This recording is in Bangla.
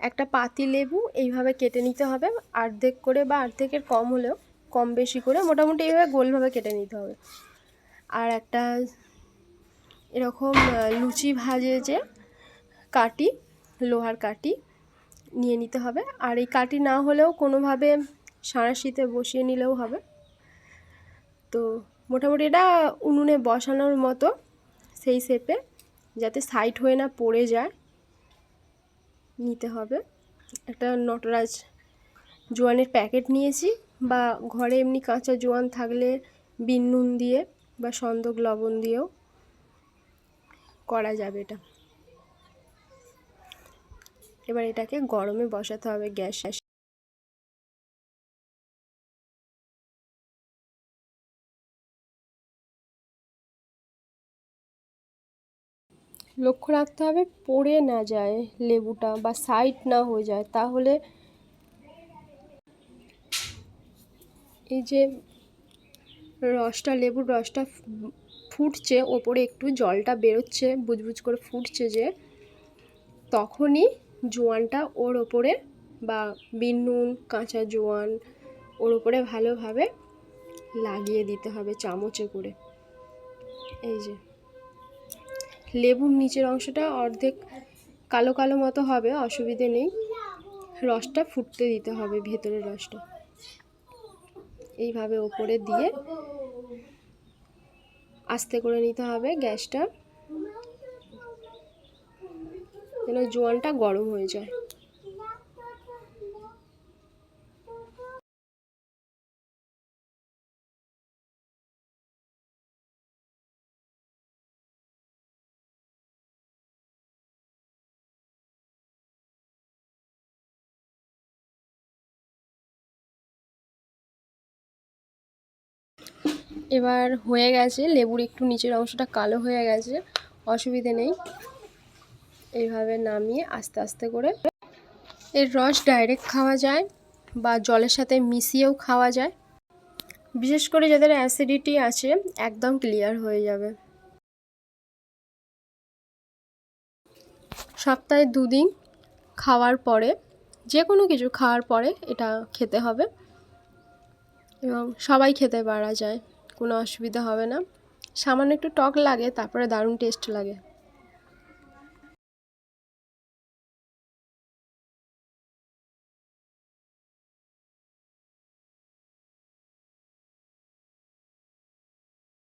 একটা পাতি লেবু এইভাবে কেটে নিতে হবে। অর্ধেক করে বা অর্ধেকের কম হলেও কম বেশি করে মোটামুটি এইভাবে গোলভাবে কেটে নিতে হবে। আর একটা এরকম লুচি ভাজে যে কাটি, লোহার কাটি নিয়ে নিতে হবে। আর এই কাটি না হলেও কোনোভাবে সাঁড়াশিতে বসিয়ে নিলেও হবে। তো মোটামুটি এটা উনুনে বসানোর মতো সেই শেপে যাতে সাইড হয়ে না পড়ে যায়। নিতে হবে। একটা নটরাজ জোয়ানের প্যাকেট নিয়েছি বা ঘরে এমনি কাঁচা জোয়ান থাকলে বিন নুন দিয়ে বা সন্দক লবণ দিয়েও করা যাবে এটা। এবার এটাকে গরমে বসাতে হবে গ্যাস লক্ষ্য রাখতে হবে, পড়ে না যায় লেবুটা বা সাইড না হয়ে যায়, তাহলে এই যে রসটা, লেবুর রসটা ফুটছে, ওপরে একটু জলটা বেরোচ্ছে, বুজবুজ করে ফুটছে যে, তখনই জোয়ানটা ওর ওপরে বা বিন, নুন, কাঁচা জোয়ান ওর ওপরে ভালোভাবে লাগিয়ে দিতে হবে চামচে করে। এই যে। লেবুর নিচের অংশটা অর্ধেক কালো কালো মতো হবে, অসুবিধে নেই। রসটা ফুটতে দিতে হবে, ভেতরের রসটা। এইভাবে ওপরে দিয়ে আস্তে করে নিতে হবে গ্যাসটা, যেন জোয়ানটা গরম হয়ে যায়। এবার হয়ে গেছে, লেবুর একটু নিচের অংশটা কালো হয়ে গেছে, অসুবিধে নেই। এইভাবে নামিয়ে আস্তে আস্তে করে এর রস ডাইরেক্ট খাওয়া যায় বা জলের সাথে মিশিয়েও খাওয়া যায়। বিশেষ করে যাদের অ্যাসিডিটি আছে, একদম ক্লিয়ার হয়ে যাবে। সপ্তাহে দুদিন খাওয়ার পরে যে কোনো কিছু খাওয়ার পরে এটা খেতে হবে এবং সবাই খেতে পারা যায়। কোনো অসুবিধা হবে না। সামান্য একটু টক লাগে তারপরে দারুণ টেস্ট লাগে।